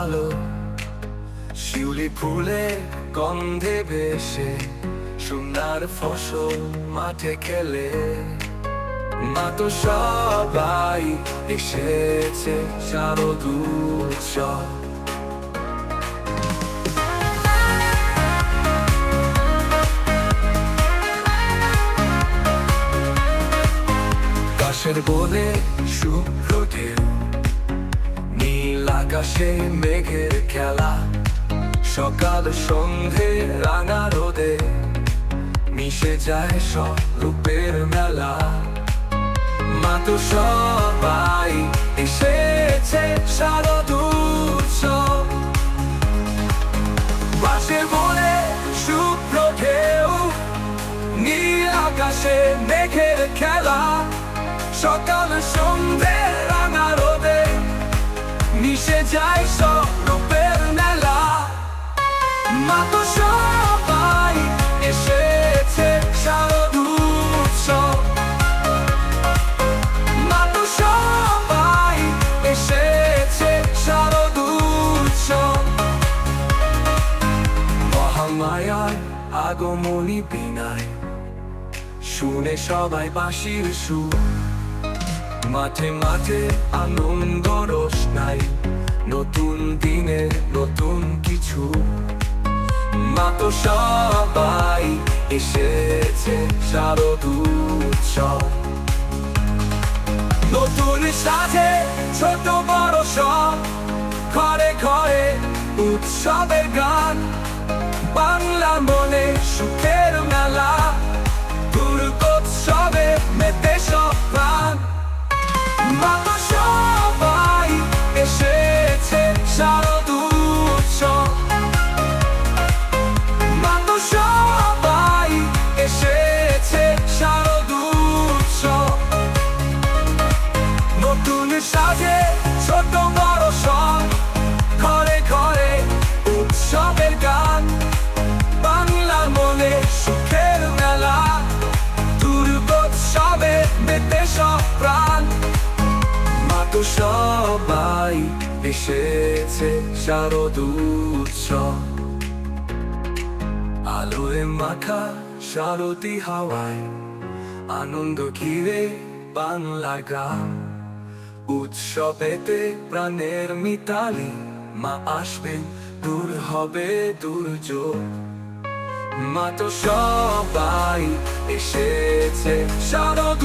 আলো। শিউলি ফুলে গন্ধে ভেসে সুন্দর ফসল মাঠে খেলে। মা তো সবাই এসেছে শারদ উৎসব কাশের বলে শুভ্র ঢেউ নীল আকাশে মেঘের খেলা। সকাল সন্ধে রাঙা রোদে মিশে যায় সব রূপের মেলা। মা তো সবাই সকাল সন্ধে রাঙা রোদে মিশে যায় সব রূপের মেলা। মা তো সবাই এসেছে শারদ উৎসব। মা তো সবাই এসেছে শারদ উৎসব। আগমনী বিনায় শুনে সবাই বাঁশির সুর। মাঠে মাঠে আনন্দ রস রোশনাই নতুন দিনে নতুন কিছু। মা তো সবাই এসেছে শারদ উৎসব। নতুন সাজে ছোট বড় সব। ঘরে ঘরে উৎসবের গান। বাংলা মনে সুখের নতুন সাজে, ছোট বড় সব। ঘরে ঘরে উৎসবের গান, বাংলার মনে সুখের মেলা। দুর্গোৎসবে মেতে সব প্রাণ। মা তো সবাই এসেছে শারদ উৎসব। আলোয় মাখা শারদী হাওয়ায়, আনন্দ ঘিরে বাংলা গ্রাম উৎসবেতে প্রাণের মিতালি মা আসবেন দূর হবে দুর্যোগ। মা তো সবাই এসেছে শারদ